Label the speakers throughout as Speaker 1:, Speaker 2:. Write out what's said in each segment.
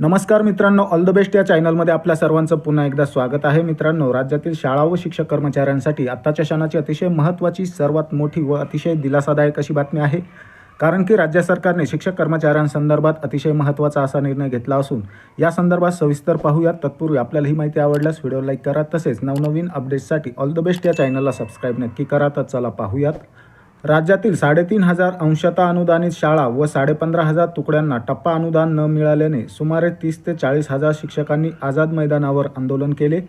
Speaker 1: नमस्कार मित्रांनो all the best या चॅनलमध्ये आपल्या सर्वांचं पुन्हा एकदा स्वागत आहे. मित्रांनो राज्यातील शाळा व शिक्षक कर्मचाऱ्यांसाठी आत्ताच्या क्षणाची अतिशय महत्त्वाची सर्वात मोठी व अतिशय दिलासादायक अशी बातमी आहे. कारण की राज्य सरकारने शिक्षक कर्मचाऱ्यांसंदर्भात अतिशय महत्त्वाचा असा निर्णय घेतला असून या संदर्भात सविस्तर पाहूयात. तत्पूर्वी आपल्याला ही माहिती आवडल्यास व्हिडिओ लाईक करा. तसेच नवनवीन अपडेट्ससाठी ऑल द बेस्ट या चॅनलला सबस्क्राईब नक्की करा. तर चला पाहूयात. राज्यातील साडेतीन हजार अंशतः अनुदानित शाळा व साडेपंधरा हजार तुकड्यांना टप्पा अनुदान न मिळाल्याने सुमारे तीस ते चाळीस हजार शिक्षकांनी आझाद मैदानावर आंदोलन केले.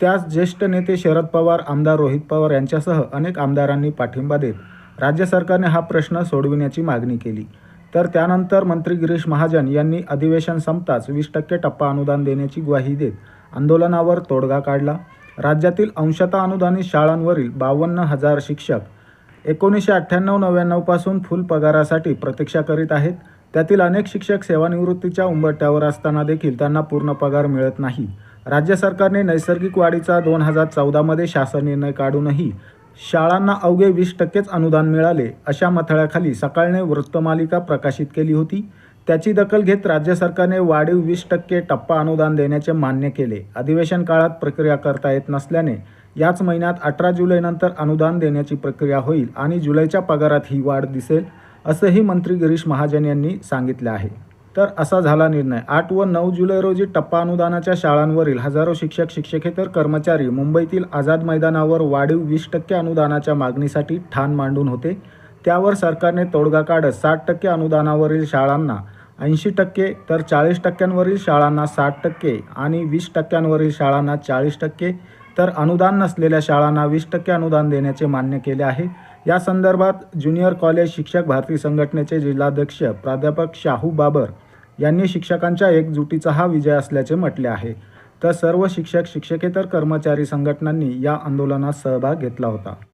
Speaker 1: त्यास ज्येष्ठ नेते शरद पवार आमदार रोहित पवार यांच्यासह अनेक आमदारांनी पाठिंबा देत राज्य सरकारने हा प्रश्न सोडविण्याची मागणी केली. तर त्यानंतर मंत्री गिरीश महाजन यांनी अधिवेशन संपताच वीस टक्के टप्पा अनुदान देण्याची ग्वाही देत आंदोलनावर तोडगा काढला. राज्यातील अंशतः अनुदानित शाळांवरील बावन्न हजार शिक्षक एकोणीसशे अठ्ठ्याण्णव नव्याण्णवपासून फुल पगारासाठी प्रतीक्षा करीत आहेत. त्यातील अनेक शिक्षक सेवानिवृत्तीच्या उंबरट्यावर असताना देखील त्यांना पूर्ण पगार मिळत नाही. राज्य सरकारने नैसर्गिक वाढीचा दोन हजार चौदामध्ये शासन निर्णय काढूनही शाळांना अवघे वीस टक्केच अनुदान मिळाले अशा मथळ्याखाली सकाळने वृत्तमालिका प्रकाशित केली होती. त्याची दखल घेत राज्य सरकारने वाढीव वीस टक्के टप्पा अनुदान देण्याचे मान्य केले. अधिवेशन काळात प्रक्रिया करता येत नसल्याने याच महिन्यात अठरा जुलैनंतर अनुदान देण्याची प्रक्रिया होईल आणि जुलैच्या पगारात ही वाढ दिसेल असंही मंत्री गिरीश महाजन यांनी सांगितले आहे. तर असा झाला निर्णय. आठ व नऊ जुलै रोजी टप्पा अनुदानाच्या शाळांवरील हजारो शिक्षक शिक्षकेतर कर्मचारी मुंबईतील आझाद मैदानावर वाढीव वीस टक्के अनुदानाच्या मागणीसाठी ठाण मांडून होते. त्यावर सरकारने तोडगा काढत साठ टक्के अनुदानावरील शाळांना ऐंशी टक्के तर चाळीस टक्क्यांवरील शाळांना साठ टक्के आणि वीस टक्क्यांवरील शाळांना चाळीस टक्के तर अनुदान नसलेल्या शाळांना वीस टक्के अनुदान देण्याचे मान्य केले आहे. या संदर्भात ज्युनियर कॉलेज शिक्षक भारती संघटनेचे जिल्हाध्यक्ष प्राध्यापक शाहू बाबर यांनी शिक्षकांच्या एकजुटीचा हा विजय असल्याचे म्हटले आहे. तर सर्व शिक्षक शिक्षकेतर कर्मचारी संघटनांनी या आंदोलनात सहभाग घेतला होता.